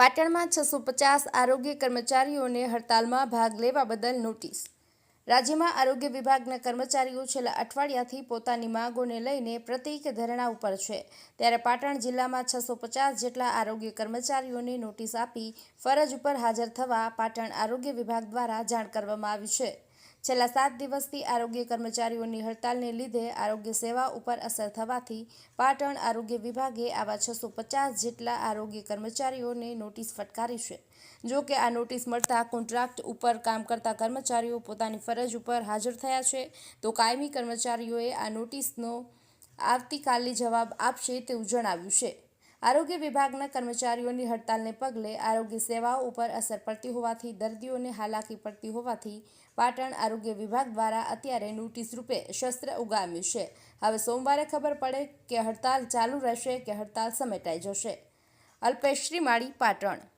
પાટણમાં છસો પચાસ આરોગ્ય કર્મચારીઓને હડતાલમાં ભાગ લેવા બદલ નોટિસ. રાજ્યમાં આરોગ્ય વિભાગના કર્મચારીઓ છેલ્લા અઠવાડિયાથી પોતાની માંગોને લઈને પ્રતિક ધરણા ઉપર છે. ત્યારે પાટણ જિલ્લામાં છસો પચાસ જેટલા આરોગ્ય કર્મચારીઓને નોટિસ આપી ફરજ ઉપર હાજર થવા પાટણ આરોગ્ય વિભાગ દ્વારા જાણ કરવામાં આવી છે. છેલ્લા સાત દિવસથી આરોગ્ય કર્મચારીઓની હડતાલને લીધે આરોગ્ય સેવા ઉપર અસર થવાથી પાટણ આરોગ્ય વિભાગે આવા છસો પચાસ જેટલા આરોગ્ય કર્મચારીઓને નોટિસ ફટકારી છે. જો કે આ નોટિસ મળતા કોન્ટ્રાક્ટ ઉપર કામ કરતા કર્મચારીઓ પોતાની ફરજ ઉપર હાજર થયા છે. તો કાયમી કર્મચારીઓએ આ નોટિસનો આવતીકાલે જવાબ આપશે તેવું જણાવ્યું છે. આરોગ્ય વિભાગના કર્મચારીઓની હડતાલને પગલે આરોગ્ય સેવાઓ ઉપર અસર પડતી હોવાથી, દર્દીઓને હાલાકી પડતી હોવાથી પાટણ આરોગ્ય વિભાગ દ્વારા અત્યારે નોટિસ રૂપે શસ્ત્ર ઉગામ્યું છે. હવે સોમવારે ખબર પડે કે હડતાલ ચાલુ રહેશે કે હડતાલ સમેટાઈ જશે. અલ્પેશ શ્રીમાળી, પાટણ.